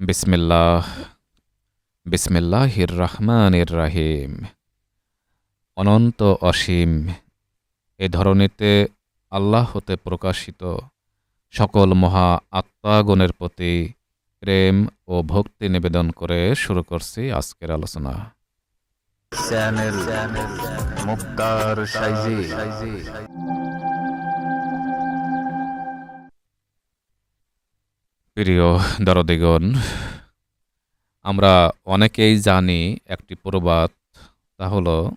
বিসমিল্লাহ বিসমিল্লাহির রহমানির রাহিম অনন্ত অসীম, এ ধরনীতে আল্লাহ হতে প্রকাশিত সকল মহা আত্মাগণের প্রতি প্রেম ও ভক্তি নিবেদন করে শুরু করছি আজকের আলোচনা। প্রিয় দরদিগণ, আমরা অনেকেই জানি একটি প্রবাদ, তা হলো,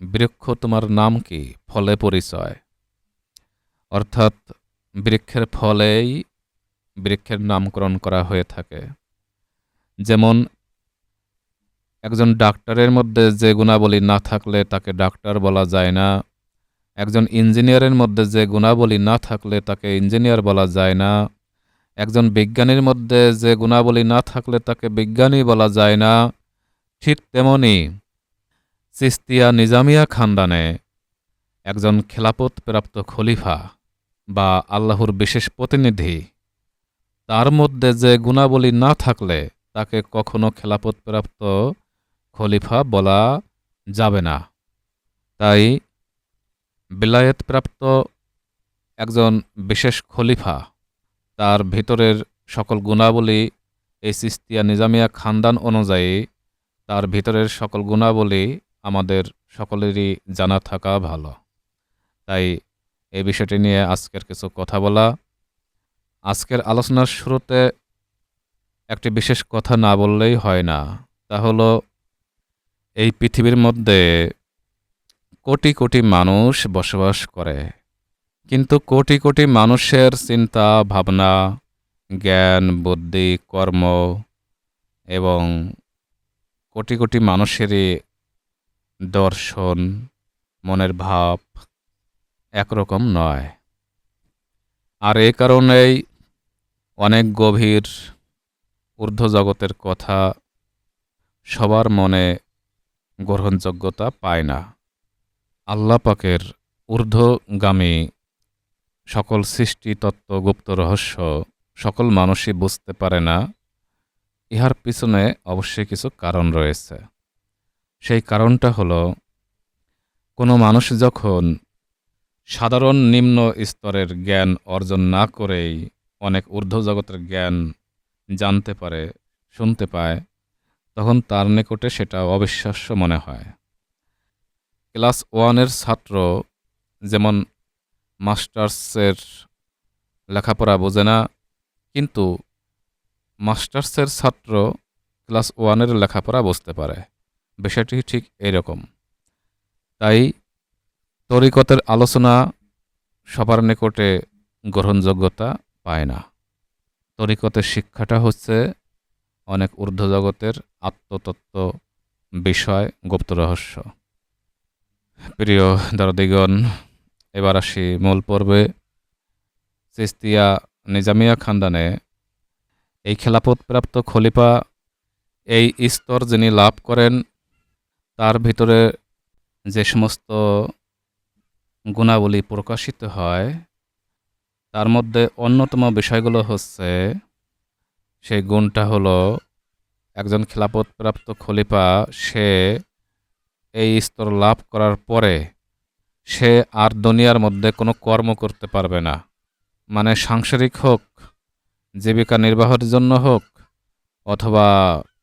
বৃক্ষ তোমার নাম কি? ফলে পরিচয়। অর্থাৎ বৃক্ষের ফলেই বৃক্ষের নামকরণ করা হয়ে থাকে। যেমন, একজন ডাক্তারের মধ্যে যে গুণাবলী না থাকলে তাকে ডাক্তার বলা যায় না। একজন ইঞ্জিনিয়ারের মধ্যে যে গুণাবলী না থাকলে তাকে ইঞ্জিনিয়ার বলা যায় না। একজন বিজ্ঞানীর মধ্যে যে গুণাবলী না থাকলে তাকে বিজ্ঞানী বলা যায় না, ঠিক তেমনি সিস্তিয়া নিজামিয়া খানদানে একজন খেলাপত প্রাপ্ত খলিফা বা আল্লাহর বিশেষ প্রতিনিধি, তার মধ্যে যে গুণাবলী না থাকলে তাকে কখনো খেলাপত প্রাপ্ত খলিফা বলা যাবে না। তাই বিলায়েত প্রাপ্ত একজন বিশেষ খলিফা তার ভিতরের সকল গুণাবলী এই সিস্তিয়া নিজামিয়া খানদান অনুযায়ী তার ভিতরের সকল গুণাবলী আমাদের সকলেরই জানা থাকা ভালো। তাই এই বিষয়টি নিয়ে আজকের কিছু কথা বলা। আজকের আলোচনার শুরুতে একটি বিশেষ কথা না বললেই হয় না। তা হলো, এই পৃথিবীর মধ্যে কোটি কোটি মানুষ বসবাস করে। কিন্তু কোটি কোটি মানুষের চিন্তা, ভাবনা, জ্ঞান, বুদ্ধি, কর্ম এবং কোটি কোটি মানুষেরই দর্শন, মনের ভাব একরকম নয়। আর এ কারণেই অনেক গভীর ঊর্ধ্বজগতের কথা সবার মনে গ্রহণযোগ্যতা পায় না। আল্লাপাকের ঊর্ধ্বগামী সকল সৃষ্টি, তত্ত্ব, গুপ্ত রহস্য সকল মানুষই বুঝতে পারে না, ইহার পিছনে অবশ্যই কিছু কারণ রয়েছে। সেই কারণটা হলো, কোনো মানুষ যখন সাধারণ নিম্ন স্তরের জ্ঞান অর্জন না করেই অনেক ঊর্ধ্ব জগতের জ্ঞান জানতে পারে, শুনতে পায়, তখন তার নিকটে সেটা অবিশ্বাস্য মনে হয়। ক্লাস ওয়ানের ছাত্র যেমন মাস্টার্সের লেখাপড়া বোঝে না, কিন্তু মাস্টার্সের ছাত্র ক্লাস ওয়ানের লেখাপড়া বুঝতে পারে। বিষয়টি ঠিক এইরকম। তাই তরিকতের আলোচনা সবার নিকটে গ্রহণযোগ্যতা পায় না। তরিকতের শিক্ষাটা হচ্ছে অনেক ঊর্ধ্বজগতের আত্মতত্ত্ব বিষয়, গুপ্ত রহস্য। প্রিয় দরদিগণ এবার আসি মূল পর্বে। চিস্তিয়া নিজামিয়া খানদানে এই খেলাপতপ্রাপ্ত খলিফা এই স্তর যিনি লাভ করেন, তার ভিতরে যে সমস্ত গুণাবলী প্রকাশিত হয়, তার মধ্যে অন্যতম বিষয়গুলো হচ্ছে, সেই গুণটা হলো একজন খেলাপতপ্রাপ্ত খলিফা, সে এই স্তর লাভ করার পরে সে আর দুনিয়ার মধ্যে কোনো কর্ম করতে পারবে না। মানে সাংসারিক হোক, জীবিকা নির্বাহের জন্য হোক, অথবা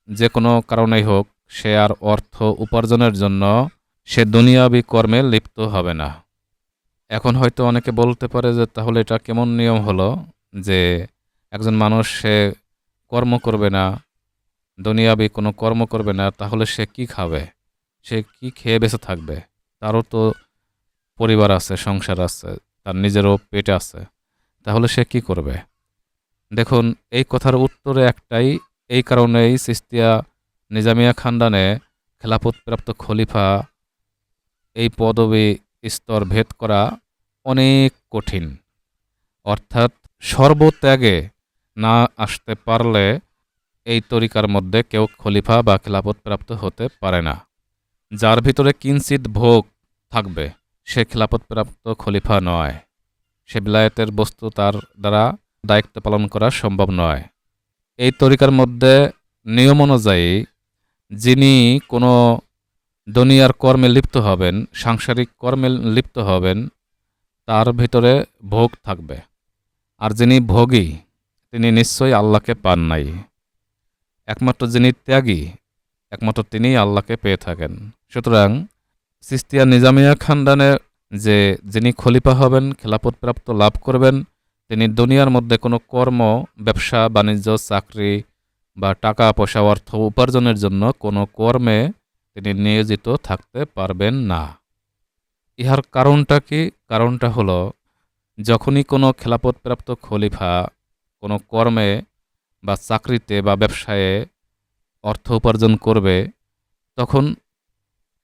যে কোনো কারণেই হোক, সে আর অর্থ উপার্জনের জন্য সে দুনিয়াবি কর্মে লিপ্ত হবে না। এখন হয়তো অনেকে বলতে পারে যে, তাহলে এটা কেমন নিয়ম হলো যে একজন মানুষ সে কর্ম করবে না, দুনিয়াবি কোনো কর্ম করবে না, তাহলে সে কি খাবে? সে কি খেয়ে বেঁচে থাকবে? তারও তো পরিবার আছে, সংসার আছে, তার নিজেরও পেট আছে, তাহলে সে কি করবে? দেখুন, এই কথার উত্তরে একটাই, এই কারণেই সিস্তিয়া নিজামিয়া খানদানে খেলাপতপ্রাপ্ত খলিফা এই পদবি স্তর ভেদ করা অনেক কঠিন। অর্থাৎ সর্বত্যাগে না আসতে পারলে এই তরিকার মধ্যে কেউ খলিফা বা খেলাপতপ্রাপ্ত হতে পারে না। যার ভিতরে কিঞ্চিত ভোগ থাকবে। সে খেলাপতপ্রাপ্ত খলিফা নয়। সে বিলায়তের বস্তু তার দ্বারা দায়িত্ব পালন করা সম্ভব নয়। এই তরিকার মধ্যে নিয়ম অনুযায়ী যিনি কোনো দুনিয়ার কর্মে লিপ্ত হবেন, সাংসারিক কর্মে লিপ্ত হবেন, তার ভিতরে ভোগ থাকবে। আর যিনি ভোগী, তিনি নিশ্চয়ই আল্লাহকে পান নাই। একমাত্র যিনি ত্যাগী, একমাত্র তিনিই আল্লাহকে পেয়ে থাকেন। সুতরাং সিস্তিয়া নিজামিয়া খানদানে যে যিনি খলিফা হবেন, খেলাপতপ্রাপ্ত লাভ করবেন, তিনি দুনিয়ার মধ্যে কোনো কর্ম, ব্যবসা, বাণিজ্য, চাকরি বা টাকা, পয়সা, অর্থ উপার্জনের জন্য কোনো কর্মে তিনি নিয়োজিত থাকতে পারবেন না। ইহার কারণটা কি? কারণটা হলো, যখনই কোনো খেলাপতপ্রাপ্ত খলিফা কোনো কর্মে বা চাকরিতে বা ব্যবসায়ে অর্থ উপার্জন করবে, তখন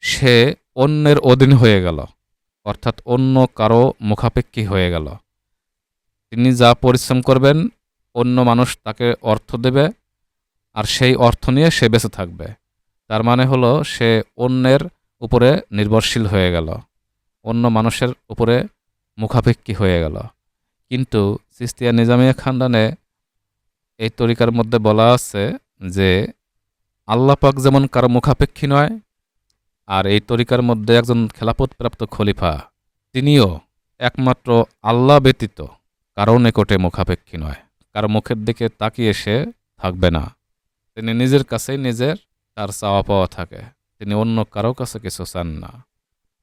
সে অন্যের অধীন হয়ে গেল, অর্থাৎ অন্য কারও মুখাপেক্ষী হয়ে গেল। তিনি যা পরিশ্রম করবেন, অন্য মানুষ তাকে অর্থ দেবে, আর সেই অর্থ নিয়ে সে বেঁচে থাকবে। তার মানে হলো, সে অন্যের উপরে নির্ভরশীল হয়ে গেল, অন্য মানুষের উপরে মুখাপেক্ষী হয়ে গেল। কিন্তু সিস্তিয়া নিজামিয়া খানদানে এই তরিকার মধ্যে বলা আছে যে, আল্লাপাক যেমন কারও মুখাপেক্ষী নয় আর এই তরিকার মধ্যে একজন খেলাপতপ্রাপ্ত খলিফা, তিনিও একমাত্র আল্লাহ ব্যতীত কারও নিকটে মুখাপেক্ষী নয়, কারও মুখের দিকে তাকিয়ে সে থাকবে না। তিনি নিজের কাছেই নিজের, তার চাওয়া পাওয়া থাকে, তিনি অন্য কারও কাছে কিছু চান না।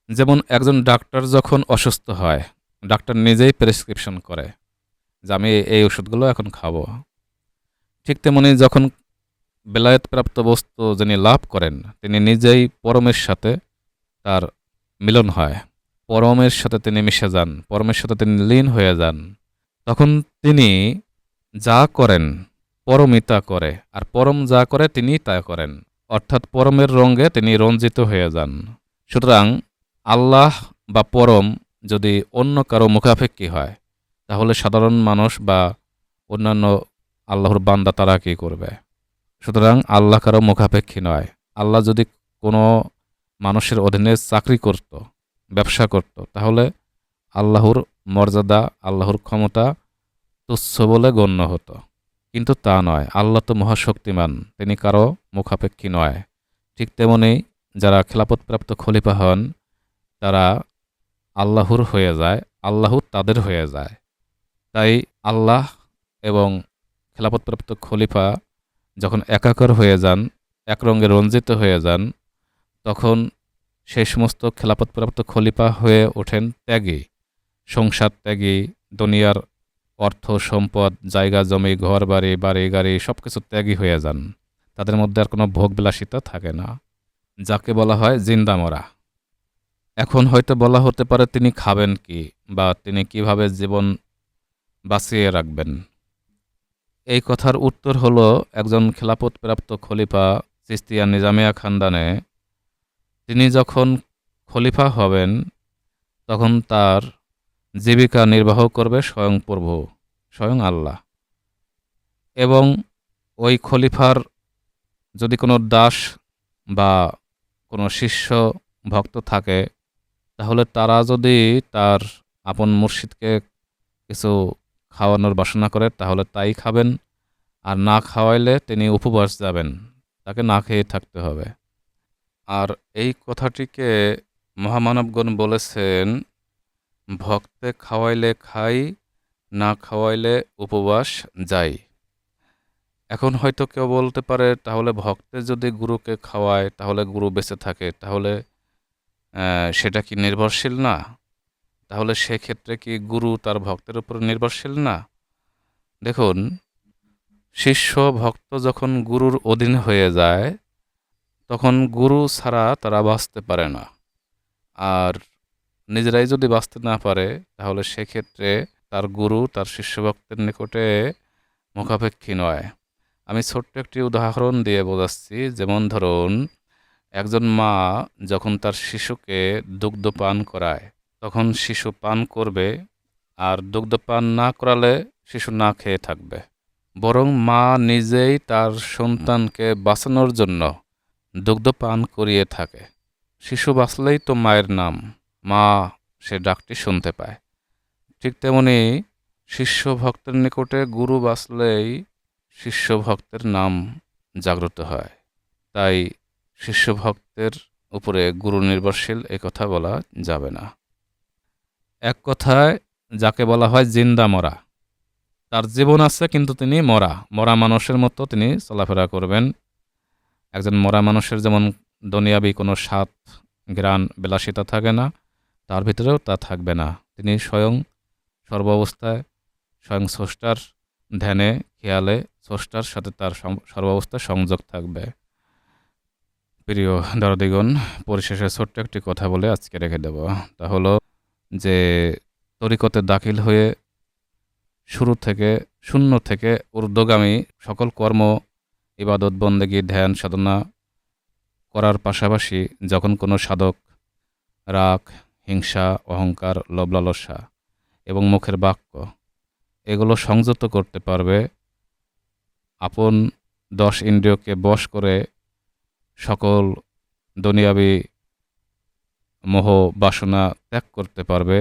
যেমন একজন ডাক্তার যখন অসুস্থ হয়, ডাক্তার নিজেই প্রেসক্রিপশন করে, যে আমি এই ওষুধগুলো এখন খাব। ঠিক তেমনি যখন বেলায়েতপ্রাপ্ত বস্তু যিনি লাভ করেন, তিনি নিজেই পরমের সাথে তার মিলন হয়। পরমের সাথে তিনি মিশে যান, পরমের সাথে তিনি লীন হয়ে যান। তখন তিনি যা করেন, পরমই তা করে, আর পরম যা করে তিনি তা করেন। অর্থাৎ পরমের রঙ্গে তিনি রঞ্জিত হয়ে যান। সুতরাং আল্লাহ বা পরম যদি অন্য কারও মুখাপেক্ষী হয়, তাহলে সাধারণ মানুষ বা অন্যান্য আল্লাহর বান্দা তারা কী করবে? সুতরাং আল্লাহ কারও মুখাপেক্ষী নয়। আল্লাহ যদি কোনো মানুষের অধীনে চাকরি করত, ব্যবসা করত, তাহলে আল্লাহর মর্যাদা, আল্লাহর ক্ষমতা তুচ্ছ বলে গণ্য হতো। কিন্তু তা নয়, আল্লাহ তো মহাশক্তিমান, তিনি কারও মুখাপেক্ষী নয়। ঠিক তেমনি যারা খেলাপতপ্রাপ্ত খলিফা হন, তারা আল্লাহর হয়ে যায়, আল্লাহ তাদের হয়ে যায়। তাই আল্লাহ এবং খেলাপতপ্রাপ্ত খলিফা যখন একাকার হয়ে যান, এক রঙে রঞ্জিত হয়ে যান, তখন সেই সমস্ত খেলাপতপ্রাপ্ত খলিফা হয়ে ওঠেন ত্যাগী। সংসার ত্যাগী, দুনিয়ার অর্থ, সম্পদ, জায়গা, জমি, ঘর, বাড়ি বাড়ি, গাড়ি সব কিছু ত্যাগী হয়ে যান। তাদের মধ্যে আর কোনো ভোগবিলাসিতা থাকে না। যাকে বলা হয় জিন্দা মরা। এখন হয়তো বলা হতে পারে তিনি খাবেন কি বা তিনি কীভাবে জীবন বাঁচিয়ে রাখবেন। এই কথার উত্তর হলো একজন খেলাপতপ্রাপ্ত খলিফা চিস্তিয়া নিজামিয়া খানদানে। তিনি যখন খলিফা হবেন, তখন তার জীবিকা নির্বাহ করবে স্বয়ং প্রভু, স্বয়ং আল্লাহ। এবং ওই খলিফার যদি কোনো দাস বা কোনো শিষ্য ভক্ত থাকে, তাহলে তারা যদি তার আপন মুর্শিদকে কিছু খাওয়ানোর বাসনা করে, তাহলে তাই খাবেন। আর না খাওয়াইলে তিনি উপবাস যাবেন। তাকে না খেয়ে থাকতে হবে। আর এই কথাটিকে মহামানবগণ বলেছেন, ভক্তে খাওয়াইলে খাই, না খাওয়াইলে উপবাস যাই। এখন হয়তো কেউ বলতে পারে, তাহলে ভক্তে যদি গুরুকে খাওয়ায়, তাহলে গুরু বেঁচে থাকে, তাহলে সেটা কি নির্ভরশীল না? তাহলে সেক্ষেত্রে কি গুরু তার ভক্তের উপর নির্ভরশীল না? দেখুন, শিষ্য ভক্ত যখন গুরুর অধীন হয়ে যায়, তখন গুরু ছাড়া তারা বাঁচতে পারে না। আর নিজেরাই যদি বাঁচতে না পারে, তাহলে সেক্ষেত্রে তার গুরু তার শিষ্য ভক্তের নিকটে মুখাপেক্ষী নয়। আমি ছোট্ট একটি উদাহরণ দিয়ে বোঝাচ্ছি। যেমন ধরুন, একজন মা যখন তার শিশুকে দুগ্ধ পান করায় তখন শিশু পান করবে আর দুগ্ধ পান না করালে শিশু না খেয়ে থাকবে। বরং মা নিজেই তার সন্তানকে বাঁচানোর জন্য দুগ্ধ পান করিয়ে থাকে। শিশু বাঁচলেই তো মায়ের নাম। মা সে ডাকটি শুনতে পায়। ঠিক তেমনি শিষ্য ভক্তের নিকটে গুরু বাঁচলেই শিষ্য ভক্তের নাম জাগ্রত হয়। তাই শিষ্য ভক্তের উপরে গুরু নির্ভরশীল কথা বলা যাবে না। এক কথায় যাকে বলা হয় জিন্দা মরা। তার জীবন আছে কিন্তু তিনি মরা। মরা মানুষের মতো তিনি চলাফেরা করবেন। একজন মরা মানুষের যেমন দুনিয়াবি কোনো স্বাদ গ্রাণ বিলাসিতা থাকে না, তার ভিতরেও তা থাকবে না। তিনি স্বয়ং সর্বাবস্থায়, স্বয়ং স্রষ্টার ধ্যানে, খেয়ালে স্রষ্টার সাথে তার সর্বাবস্থায় সংযোগ থাকবে। প্রিয় দরদিগণ, পরিশেষে ছোট্ট একটি কথা বলে আজকে রেখে দেব। তা হলো যে তরিকতে দাখিল হয়ে শুরু থেকে, শূন্য থেকে ঊর্ধ্বগামী সকল কর্ম, ইবাদত, বন্দেগী, ধ্যান, সাধনা করার পাশাপাশি যখন কোনো সাধক রাগ, হিংসা, অহংকার, লোভলালসা এবং মুখের বাক্য এগুলো সংযত করতে পারবে, আপন দশ ইন্দ্রিয়কে বশ করে সকল দুনিয়াবি মোহ বাসনা ত্যাগ করতে পারবে,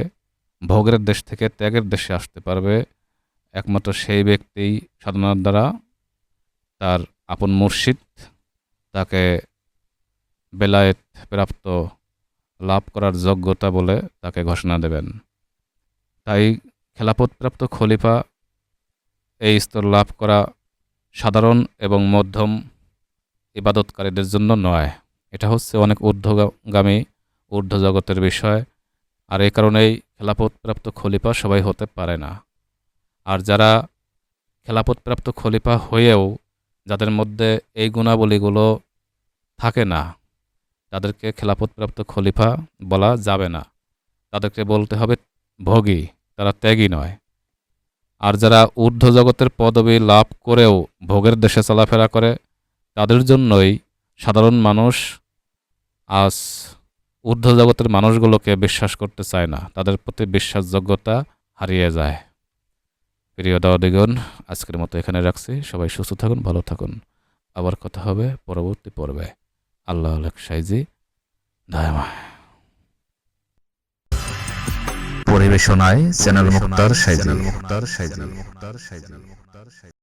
ভোগের দেশ থেকে ত্যাগের দেশে আসতে পারবে। একমাত্র সেই ব্যক্তি সাধনার দ্বারা তার আপন মুর্শিদ, তাকে বেলায়েত প্রাপ্ত লাভ করার যোগ্যতা বলে তাকে ঘোষণা দেবেন। তাই খেলাপথপ্রাপ্ত খলিফা এই স্তর লাভ করা সাধারণ এবং মধ্যম ইবাদতকারীদের জন্য নয়। এটা হচ্ছে অনেক ঊর্ধ্বগামী ঊর্ধ্ব জগতের বিষয়। আর এই কারণেই খেলাপথপ্রাপ্ত খলিফা সবাই হতে পারে না। আর যারা খেলাপথপ্রাপ্ত খলিফা হয়েও যাদের মধ্যে এই গুণাবলীগুলো থাকে না, তাদেরকে খেলাপথপ্রাপ্ত খলিফা বলা যাবে না। তাদেরকে বলতে হবে ভোগী, তারা ত্যাগী নয়। আর যারা ঊর্ধ্ব জগতের পদবি লাভ করেও ভোগের দেশে চলাফেরা করে, তাদের জন্যই সাধারণ মানুষ আজ ঊর্ধ্ব জগতের মানুষগুলোকে বিশ্বাস করতে চায় না। তাদের প্রতি বিশ্বাসযোগ্যতা হারিয়ে যায়। প্রিয় দাওদিগণ আজকের মতো এখানে রাখছি। সবাই সুস্থ থাকুন ভালো থাকুন। আবার কথা হবে পরবর্তী পর্বে। আল্লাহ সাইজি দায়মা পরিবেশনায় চ্যানেল মুক্তার সাইজি। মুক্তার সাইজি মুক্তার সাইজি।